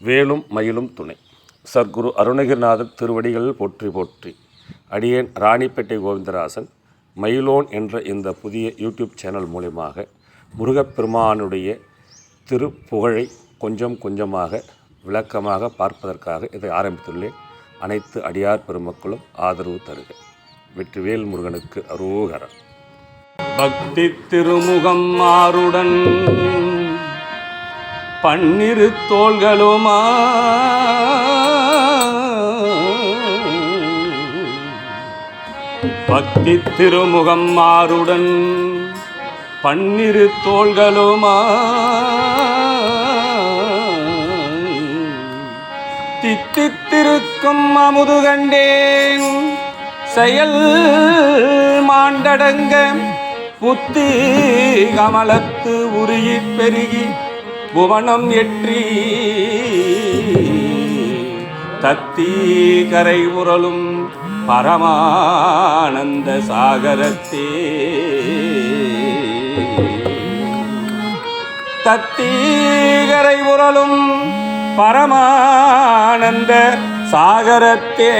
வேலும் மயிலும் துணை. சர்க்குரு அருணகிரிநாதர் திருவடிகள் போற்றி போற்றி. அடியேன் ராணிப்பேட்டை கோவிந்தராசன் மயிலோன் என்ற இந்த புதிய யூடியூப் சேனல் மூலியமாக முருகப்பெருமானுடைய திருப்புகழை கொஞ்சம் கொஞ்சமாக விளக்கமாக பார்ப்பதற்காக இதை ஆரம்பித்துள்ளேன். அனைத்து அடியார் பெருமக்களும் ஆதரவு தருக. வெற்றிவேல் முருகனுக்கு அரோகரம். பக்தி திருமுகம் மாறுடன் பன்னிரு தோள்களுமா? பக்தி திருமுகம் மாறுடன் பன்னிரு தோள்களுமா? தித்தித்திருக்கும் அமுது கண்டேன் செயல் மாண்டடங்க புத்தி கமலத்து உருகி பெருகி புவனம் எற்றி தத்தி கரை உரலும் பரமானந்த சாகரத்தே. தத்தீகரை உரலும் பரமானந்த சாகரத்தே.